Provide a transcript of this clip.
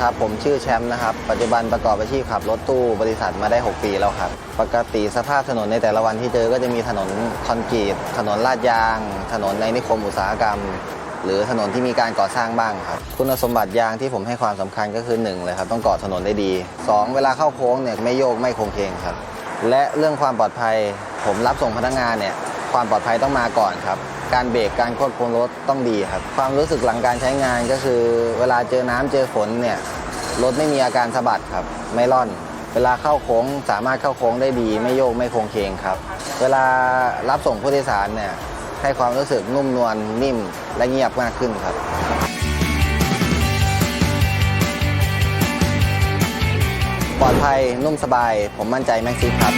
ครับ ผมชื่อแชมป์นะครับ ปัจจุบันประกอบอาชีพขับรถตู้บริษัทมาได้ 6 ปีแล้วครับ ปกติสภาพถนนในแต่ละวันที่เจอก็จะมีถนนคอนกรีต ถนนลาดยาง ถนนในนิคมอุตสาหกรรม หรือถนนที่มีการก่อสร้างบ้างครับ คุณสมบัติยางที่ผมให้ความสำคัญก็คือ1เลยครับต้องเกาะถนนได้ดี 2 เวลาเข้าโค้งเนี่ยไม่โยกไม่โค้งเคงครับ และเรื่องความปลอดภัย ผมรับส่งพนักงานเนี่ย ความปลอดภัยต้องมาก่อนครับ การเบรกการควบคุมรถต้องดีครับ ความรู้สึกหลังการใช้งานก็คือ เวลาเจอน้ำเจอฝนเนี่ยรถไม่มีอาการสะบัดครับ ไม่ร่อน เวลาเข้าโค้งสามารถเข้าโค้งได้ดีไม่โยกไม่โค้งเคงครับ เวลารับส่งผู้โดยสารเนี่ยให้ความรู้สึกนุ่มนวลนิ่มและเงียบมากขึ้นครับปลอดภัยนุ่มสบาย ผมมั่นใจแม็กซิครับ